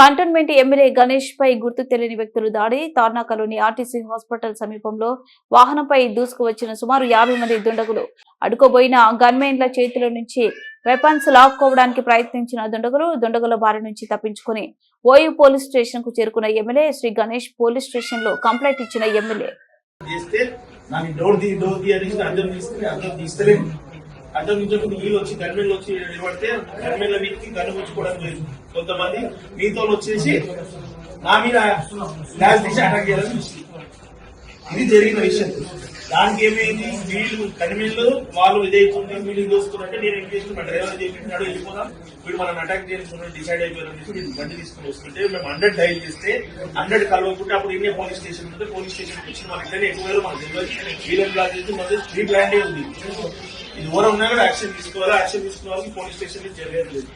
Cantonment MLA Ganesh పై గుర్తు తెలియని వ్యక్తులు దాడి. తార్నాకలోని ఆర్టీసీ హాస్పిటల్ సమీపంలో వాహనంపై దూసుకు వచ్చిన సుమారు యాభై మంది దుండగులు. అడుకోబోయిన గన్మెన్ల చేతుల నుంచి వెపన్స్ లాక్కోవడానికి ప్రయత్నించిన దుండగులు దుండగుల బారి నుంచి తప్పించుకుని ఓయూ పోలీస్ స్టేషన్కు చేరుకున్న ఎమ్మెల్యే శ్రీ గణేష్ పోలీస్ స్టేషన్లో కంప్లైంట్ ఇచ్చిన ఎమ్మెల్యే. చేస్తే నుంచి నీళ్ళు వచ్చి గన్మెన్లు వచ్చి నిలబడితే గన్మెన్ల వీటికి గన్ను పుచ్చుకోవడం లేదు. కొంతమంది మీతో వచ్చేసి నా మీద గ్లాస్ తీసి అటాక్ చేయాలని ఇది జరిగిన విషయం. దానికి ఏమైంది? వీళ్ళు కనిమిళ్ళు వాళ్ళు ఇదైతుంది వీళ్ళు దోసుకున్నట్టే నేను ఏం చేస్తున్నా మా డ్రైవర్ చెప్పినాడు వెళ్ళిపోదాం. వీడు మనం అటాక్ చేసుకున్నాడు డిసైడ్ అయిపోయారు వీళ్ళు బండి తీసుకుని వస్తుంటే మేము హండ్రెడ్ డైల్ చేస్తే హండ్రెడ్ కలవకుంటే అప్పుడు ఇండియా పోలీస్ స్టేషన్ ఉంటే పోలీస్ స్టేషన్ వచ్చి మన ఇద్దరు ఎక్కువ మనకు తెలియదు వీళ్ళని బ్లాక్ చేసి మన ప్రీ ప్లాన్ ఉంది. ఇది ఎవరు ఉన్నా కూడా యాక్షన్ తీసుకోవాలి? యాక్షన్ తీసుకున్న వాళ్ళకి పోలీస్ స్టేషన్ జరగట్లేదు.